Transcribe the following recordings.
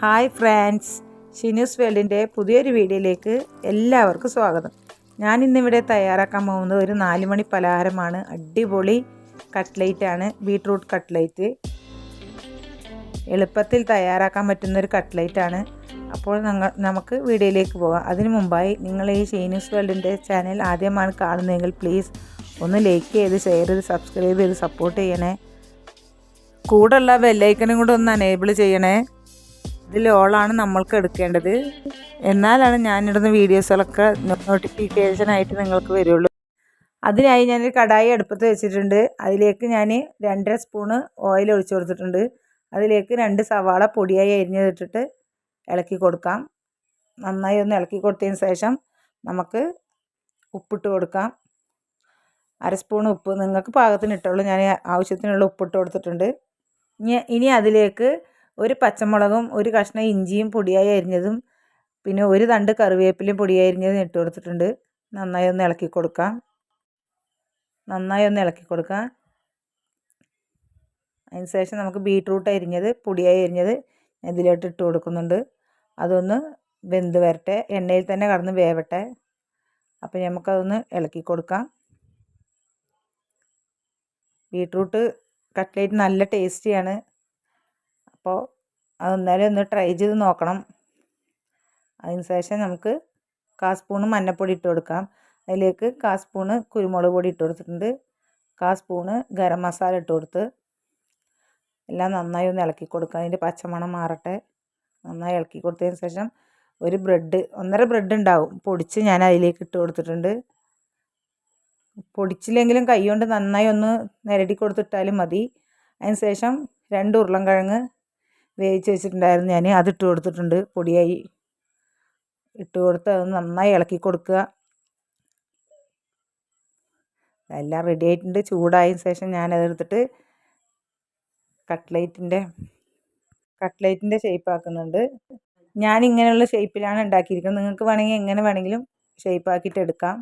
Hi France Shinu's വേൾഡിന്റെ പുതിയൊരു വീഡിയോയിലേക്ക് എല്ലാവർക്കും സ്വാഗതം. ഞാൻ ഇന്നിവിടെ തയ്യാറാക്കാൻ പോകുന്നത് ഒരു നാല് മണി പലഹാരമാണ്. അടിപൊളി കട്ട്ലേറ്റ് ആണ് ബീട്രൂട്ട് കട്ട്ലേറ്റ് എളുപ്പത്തിൽ തയ്യാറാക്കാൻ പറ്റുന്നൊരു ഒരു കട്ട്ലേറ്റ് ആണ്. അപ്പോൾ ഞങ്ങൾ നമുക്ക് വീഡിയോയിലേക്ക് പോകാം. അതിനു മുമ്പായി നിങ്ങൾ ഈ ഷീനൂസ് വേൾഡിന്റെ ചാനൽ ആദ്യമാണ് കാണുന്നതെങ്കിൽ പ്ലീസ് ഒന്ന് ലൈക്ക് ചെയ്ത് ഷെയർ ചെയ്ത് സബ്സ്ക്രൈബ് ചെയ്ത് സപ്പോർട്ട് ചെയ്യണേ. കൂടെയുള്ള ബെല്ലൈക്കനും കൂടെ ഒന്ന് അനേബിൾ ചെയ്യണേ. ഇതിൽ ഓളാണ് നമ്മൾക്ക് എടുക്കേണ്ടത്. എന്നാലാണ് ഞാനിടുന്ന വീഡിയോസുകളൊക്കെ നോട്ടിഫിക്കേഷനായിട്ട് നിങ്ങൾക്ക് വരുള്ളൂ. അതിനായി ഞാനൊരു കടായി അടുപ്പത്ത് വെച്ചിട്ടുണ്ട്. അതിലേക്ക് ഞാൻ രണ്ടര സ്പൂണ് ഓയിൽ ഒഴിച്ചു കൊടുത്തിട്ടുണ്ട്. അതിലേക്ക് രണ്ട് സവാള പൊടിയായി അരിഞ്ഞതിട്ടിട്ട് ഇളക്കി കൊടുക്കാം. നന്നായി ഒന്ന് ഇളക്കി കൊടുത്തതിന് ശേഷം നമുക്ക് ഉപ്പിട്ട് കൊടുക്കാം. അര സ്പൂൺ ഉപ്പ്. നിങ്ങൾക്ക് പാകത്തിന് ഇട്ടുള്ളൂ. ഞാൻ ആവശ്യത്തിനുള്ള ഉപ്പിട്ട് കൊടുത്തിട്ടുണ്ട്. ഇനി ഇനി അതിലേക്ക് ഒരു പച്ചമുളകും ഒരു കഷ്ണം ഇഞ്ചിയും പൊടിയായി അരിഞ്ഞതും പിന്നെ ഒരു തണ്ട് കറിവേപ്പിലും പൊടിയായി അരിഞ്ഞതും ഇട്ട് കൊടുത്തിട്ടുണ്ട്. നന്നായി ഒന്ന് ഇളക്കി കൊടുക്കാം. നന്നായി ഒന്ന് ഇളക്കി കൊടുക്കാം. അതിന് ശേഷം നമുക്ക് ബീട്രൂട്ട് അരിഞ്ഞത് പൊടിയായി അരിഞ്ഞത് ഇതിലോട്ട് ഇട്ട് കൊടുക്കുന്നുണ്ട്. അതൊന്ന് വെന്ത് വരട്ടെ. എണ്ണയിൽ തന്നെ കടന്ന് വേവട്ടെ. അപ്പോൾ നമുക്കതൊന്ന് ഇളക്കി കൊടുക്കാം. ബീട്രൂട്ട് കട്ട്ലേറ്റ് നല്ല ടേസ്റ്റിയാണ്. അപ്പോൾ അതെന്നാലും ഒന്ന് ട്രൈ ചെയ്ത് നോക്കണം. അതിന് ശേഷം നമുക്ക് കാ സ്പൂണ് മഞ്ഞൾപ്പൊടി ഇട്ട് കൊടുക്കാം. അതിലേക്ക് കാ സ്പൂണ് കുരുമുളക് പൊടി ഇട്ട് കൊടുത്തിട്ടുണ്ട്. കാ സ്പൂണ് ഗരം മസാല ഇട്ട് കൊടുത്ത് എല്ലാം നന്നായി ഒന്ന് ഇളക്കി കൊടുക്കുക അതിന്റെ പച്ചമണം മാറട്ടെ. നന്നായി ഇളക്കി കൊടുത്തതിന് ശേഷം ഒരു ബ്രെഡ് ഒന്നര ബ്രെഡ് ഉണ്ടാവും. പൊടിച്ച് ഞാൻ അതിലേക്ക് ഇട്ട് കൊടുത്തിട്ടുണ്ട്. പൊടിച്ചില്ലെങ്കിലും കൈ കൊണ്ട് നന്നായി ഒന്ന് നിരടി കൊടുത്തിട്ടാലും മതി. അതിന് ശേഷം രണ്ട് ഉരുളൻകിഴങ്ങ് വേവിച്ച് വെച്ചിട്ടുണ്ടായിരുന്നു ഞാൻ. അതിട്ട് കൊടുത്തിട്ടുണ്ട്. പൊടിയായി. ഇട്ട് കൊടുത്ത് അത് നന്നായി ഇളക്കി കൊടുക്കുക. എല്ലാം റെഡി ആയിട്ടുണ്ട്. ചൂടായതിന് ശേഷം ഞാൻ അതെടുത്തിട്ട് കട്ട്ലേറ്റിന്റെ കട്ട്ലേറ്റിന്റെ ഷേപ്പ് ആക്കുന്നുണ്ട്. ഞാൻ ഇങ്ങനെയുള്ള ഷേപ്പിലാണ് ഉണ്ടാക്കിയിരിക്കുന്നത്. നിങ്ങൾക്ക് വേണമെങ്കിൽ എങ്ങനെ വേണമെങ്കിലും ഷേപ്പ് ആക്കിയിട്ട് എടുക്കാം.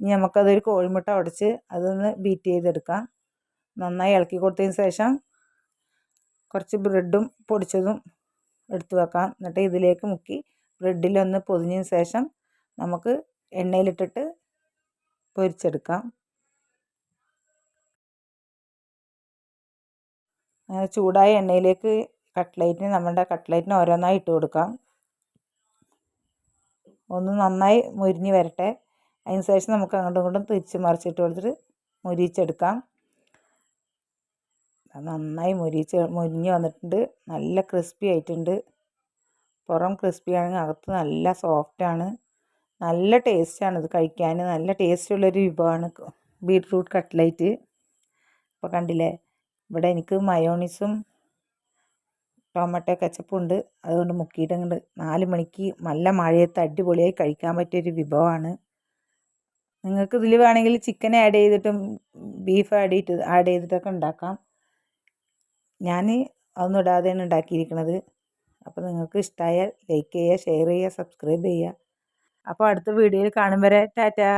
ഇനി നമുക്കതൊരു കോഴിമുട്ട ഉടച്ച് അതൊന്ന് ബീറ്റ് ചെയ്തെടുക്കാം. നന്നായി ഇളക്കി കൊടുത്തതിന് ശേഷം കുറച്ച് ബ്രെഡും പൊടിച്ചതും എടുത്ത് വെക്കാം. എന്നിട്ട് ഇതിലേക്ക് മുക്കി ബ്രെഡിലൊന്ന് പൊതിഞ്ഞതിന് ശേഷം നമുക്ക് എണ്ണയിലിട്ടിട്ട് പൊരിച്ചെടുക്കാം. ചൂടായ എണ്ണയിലേക്ക് കട്ട്ലേറ്റിന് നമ്മുടെ കട്ട്ലേറ്റിന് ഓരോന്നായി ഇട്ട് കൊടുക്കാം. ഒന്ന് നന്നായി മുരിഞ്ഞ് വരട്ടെ. അതിന് ശേഷം നമുക്ക് അങ്ങോട്ടും ഇങ്ങോട്ടും തിരിച്ച് മറിച്ചിട്ട് കൊടുത്തിട്ട് മുരിച്ചെടുക്കാം നന്നായി മുരിച്ച് മുരിഞ്ഞ് വന്നിട്ടുണ്ട്. നല്ല ക്രിസ്പി ആയിട്ടുണ്ട്. പുറം ക്രിസ്പി ആണെങ്കിൽ അകത്ത് നല്ല സോഫ്റ്റാണ് നല്ല ടേസ്റ്റാണ് ഇത് കഴിക്കാൻ. നല്ല ടേസ്റ്റ് ടേസ്റ്റുള്ളൊരു വിഭവമാണ് ബീട്രൂട്ട് കട്ട്ലൈറ്റ് ഇപ്പോൾ കണ്ടില്ലേ? ഇവിടെ എനിക്ക് മയോണീസും ടൊമാറ്റോ കച്ചപ്പും ഉണ്ട്. അതുകൊണ്ട് മുക്കിയിട്ടുണ്ട് നാല് മണിക്ക് നല്ല മഴയത്ത് അടിപൊളിയായി കഴിക്കാൻ പറ്റിയൊരു വിഭവമാണ്. നിങ്ങൾക്ക് ഇതിൽ വേണമെങ്കിൽ ചിക്കൻ ആഡ് ചെയ്തിട്ടും ബീഫ് ആഡ് ചെയ്തിട്ട് ആഡ് ചെയ്തിട്ടൊക്കെ ഉണ്ടാക്കാം. ഞാൻ അതൊന്നും ഇടാതെയാണ് ഉണ്ടാക്കിയിരിക്കുന്നത് അപ്പോൾ നിങ്ങൾക്ക് ഇഷ്ടമായാൽ ലൈക്ക് ചെയ്യുക ഷെയർ ചെയ്യുക സബ്സ്ക്രൈബ് ചെയ്യുക. അപ്പോൾ അടുത്ത വീഡിയോയിൽ കാണും വരെ. ടാറ്റാ.